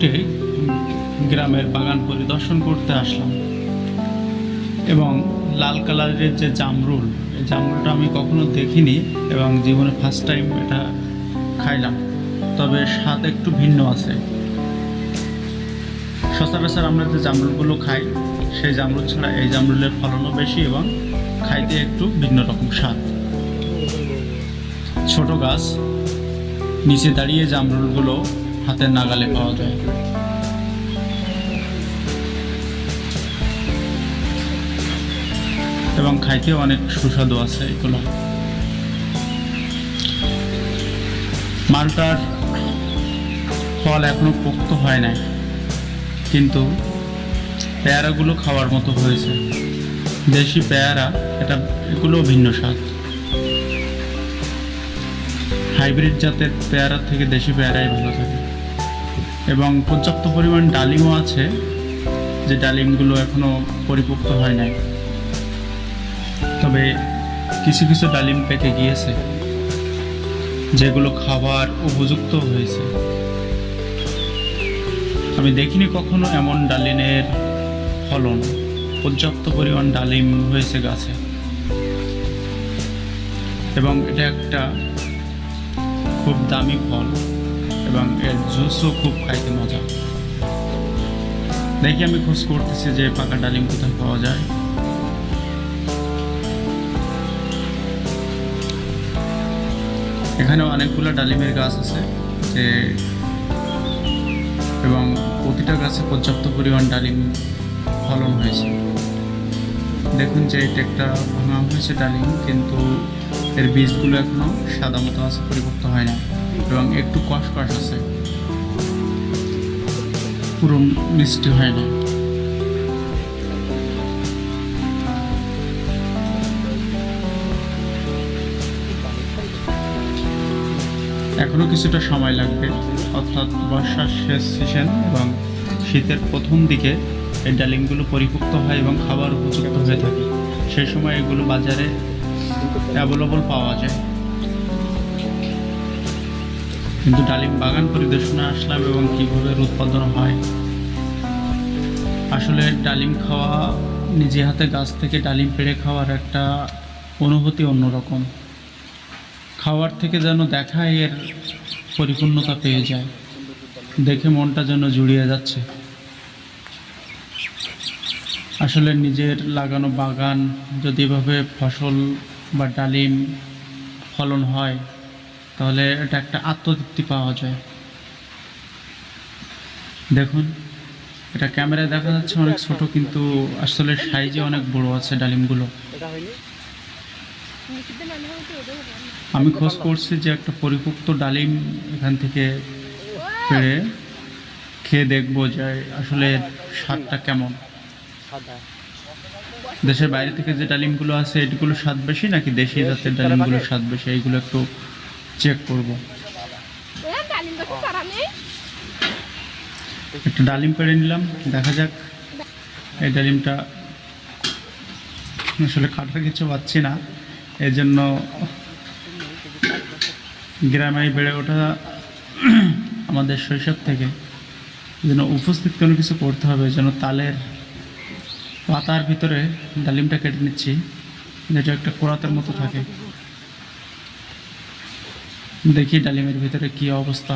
উঠে গ্রামের বাগান পরিদর্শন করতে আসলাম। এবং লাল কালারের যে জামরুল, এই জামরুলটা আমি কখনো দেখিনি এবং জীবনে ফার্স্ট টাইম এটা খাইলাম। তবে স্বাদ একটু ভিন্ন আছে। সচরাচর আমরা যে জামরুলগুলো খাই, সেই জামরুল ছাড়া এই জামরুলের ফলনও বেশি এবং খাইতে একটু ভিন্ন রকম স্বাদ। ছোট গাছ, নিচে দাঁড়িয়ে জামরুলগুলো হাতের নাগালে পাওয়া যায়। এবং খাইতেও অনেক সুস্বাদু আছে এগুলো। মালটার ফল এখনও পোক্ত হয় নাই, কিন্তু পেয়ারাগুলো খাওয়ার মতো হয়েছে। দেশি পেয়ারা, এটা এগুলো ভিন্ন স্বাদ। হাইব্রিড জাতের পেয়ারা থেকে দেশি পেয়ারাই ভালো থাকে। এবং পর্যাপ্ত পরিমাণ ডালিমও আছে, যে ডালিমগুলো এখনও পরিপক্ত হয় নাই। তবে কিছু কিছু ডালিম পেকে গিয়েছে, যেগুলো খাবার উপযুক্ত হয়েছে। আমি দেখিনি কখনো এমন ডালিমের ফলন। পর্যাপ্ত পরিমাণ ডালিম হয়েছে গাছে। এবং এটা একটা খুব দামি ফল। এবং এর জুসও খুব খাইতে মজা। দেখি আমি খোঁজ করতেছি যে পাকা ডালিম কোথায় পাওয়া যায়। এখানে অনেকগুলো ডালিমের গাছ আছে যে এবং প্রতিটা গাছে পর্যাপ্ত পরিমাণ ডালিম ফলন হয়েছে। দেখুন যে এটা একটা ভাঙা হয়েছে ডালিম, কিন্তু এর বীজগুলো এখনও সাদা মতো আছে পরিপক্ত হয় না এবং একটু কষ কষ আছে। পুরো মিষ্টি হয় না। এখনও কিছুটা সময় লাগবে, অর্থাৎ বর্ষার শেষ সিজন এবং শীতের প্রথম দিকে এই ডালিমগুলো পরিপুক্ত হয় এবং খাবার উপযুক্ত হয়ে থাকে। সেই সময় এগুলো বাজারে অ্যাভেলেবল পাওয়া যায়। কিন্তু ডালিম বাগান পরিদর্শনে আসলাম এবং কীভাবে উৎপাদন হয়। আসলে ডালিম খাওয়া নিজে হাতে গাছ থেকে ডালিম পেড়ে খাওয়ার একটা অনুভূতি অন্যরকম। খাওয়ার থেকে যেন দেখায় এর পরিপূর্ণতা পেয়ে যায়। দেখে মনটা যেন জুড়িয়ে যাচ্ছে। আসলে নিজের লাগানো বাগান যদি এভাবে ফসল বা ডালিম ফলন হয় তাহলে এটা একটা আত্মতৃপ্তি পাওয়া যায়। দেখুন, এটা ক্যামেরায় দেখা যাচ্ছে অনেক ছোট, কিন্তু আসলে সাইজে অনেক বড় আছে ডালিমগুলো। আমি খোঁজ করছি যে একটা পরিপুক্ত ডালিম এখান থেকে পেড়ে খেয়ে দেখব যে আসলে স্বাদটা কেমন। দেশের বাইরে থেকে যে ডালিমগুলো আছে এগুলো স্বাদ বেশি নাকি দেশি জাতের ডালিমগুলো স্বাদ বেশি? এইগুলো একটু চেক করব। একটা ডালিম পেড়ে নিলাম দেখা যাক। এই ডালিমটা আসলে কাটার কিছু পাচ্ছি না এই জন্য গ্রামে বেড়ে ওঠা আমাদের শৈশব থেকে যেন উপস্থিত কোনো কিছু করতে হবে যেন তালের পাতার ভিতরে ডালিমটা কেটে নিচ্ছি যেটা একটা কোরাতের মতো থাকে। দেখি ডালিমের ভিতরে কি অবস্থা।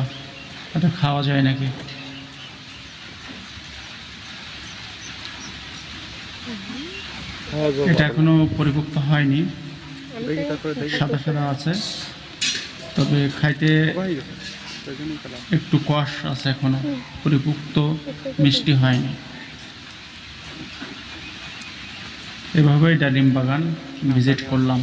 এটা খাওয়া যায় নাকি? এটা এখনও পরিপক্ত হয়নি। সাদা সাদা আছে। তবে খাইতে একটু কষ আছে এখনও। পরিপুক্ত, মিষ্টি হয়নি। এভাবেই ডালিম বাগান ভিজিট করলাম।